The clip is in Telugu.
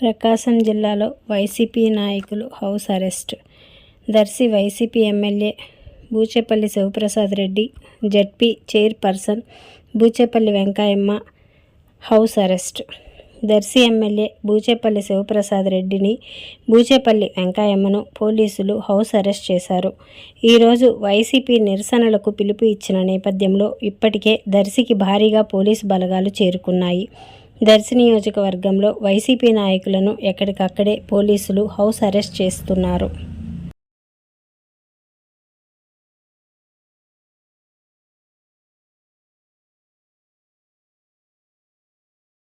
ప్రకాశం జిల్లాలో వైసీపీ నాయకులు house arrest. Darsi YCP MLA Buchepalli Sivaprasad Reddy ZP chairperson Buchepalli Venkayamma house arrest. Darsi MLA Buchepalli Sivaprasad రెడ్డిని బూచేపల్లి వెంకాయమ్మను పోలీసులు హౌస్ అరెస్ట్ చేశారు. ఈరోజు వైసీపీ నిరసనలకు పిలుపు ఇచ్చిన నేపథ్యంలో ఇప్పటికే దర్శికి భారీగా పోలీసు బలగాలు చేరుకున్నాయి. దర్శి నియోజకవర్గంలో వైసీపీ నాయకులను ఎక్కడికక్కడే పోలీసులు హౌస్ అరెస్ట్ చేస్తున్నారు.